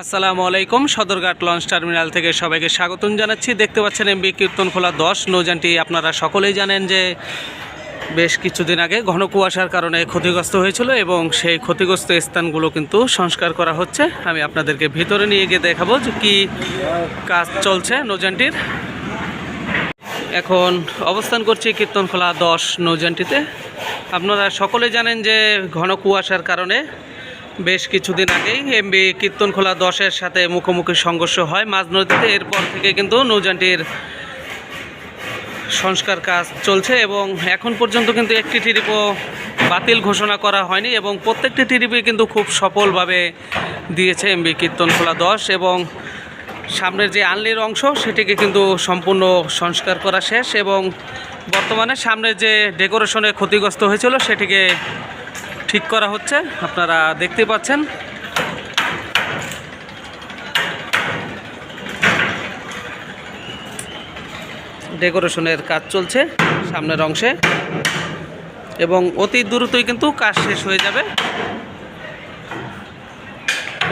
আসসালামু আলাইকুম, Sadarghat launch terminal থেকে সবাইকে স্বাগতম জানাচ্ছি। দেখতে পাচ্ছেন এমবি কীর্তন খোলা দশ, নৌযানটি আপনারা সকলেই জানেন যে বেশ কিছুদিন আগে ঘন কুয়াশার কারণে ক্ষতিগ্রস্ত হয়েছিল এবং সেই ক্ষতিগ্রস্ত স্থানগুলো কিন্তু সংস্কার করা হচ্ছে। আমি আপনাদেরকে ভিতরে নিয়ে গিয়ে দেখাবো যে কী কাজ চলছে নৌজানটির এখন অবস্থান করছি কীর্তনখোলা দশ নৌজানটিতে আপনারা সকলে জানেন যে ঘন কুয়াশার কারণে বেশ কিছুদিন আগেই এমবি কীর্তনখোলা দশের সাথে মুখোমুখি সংঘর্ষ হয় মাঝ নদীতে এরপর থেকে কিন্তু নৌযানটির সংস্কার কাজ চলছে এবং এখন পর্যন্ত কিন্তু একটি ট্রিপও বাতিল ঘোষণা করা হয়নি এবং প্রত্যেকটি ট্রিপই কিন্তু খুব সফলভাবে দিয়েছে এমবি কীর্তনখোলা দশ এবং সামনের যে আনলির অংশ, সেটিকে কিন্তু সম্পূর্ণ সংস্কার করা শেষ এবং বর্তমানে সামনের যে ডেকোরেশনে ক্ষতিগ্রস্ত হয়েছিল, সেটিকে ঠিক করা হচ্ছে। আপনারা দেখতে পাচ্ছেন। ডেকোরেশনের কাজ চলছে সামনের অংশে। এবং অতি দ্রুতই কিন্তু কাজ শেষ হয়ে যাবে।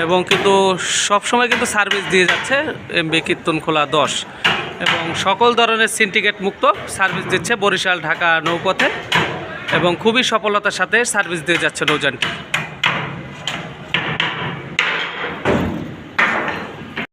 এবং কিন্তু সবসময় কিন্তু সার্ভিস দিয়ে যাচ্ছে এমবি কীর্তন খোলা দশ। এবং সকল ধরনের সিন্ডিকেট মুক্ত সার্ভিস দিচ্ছে বরিশাল, ঢাকা নৌপথে। এবং খুবই সফলতার সাথে সার্ভিস দিয়ে যাচ্ছে নৌযানটি।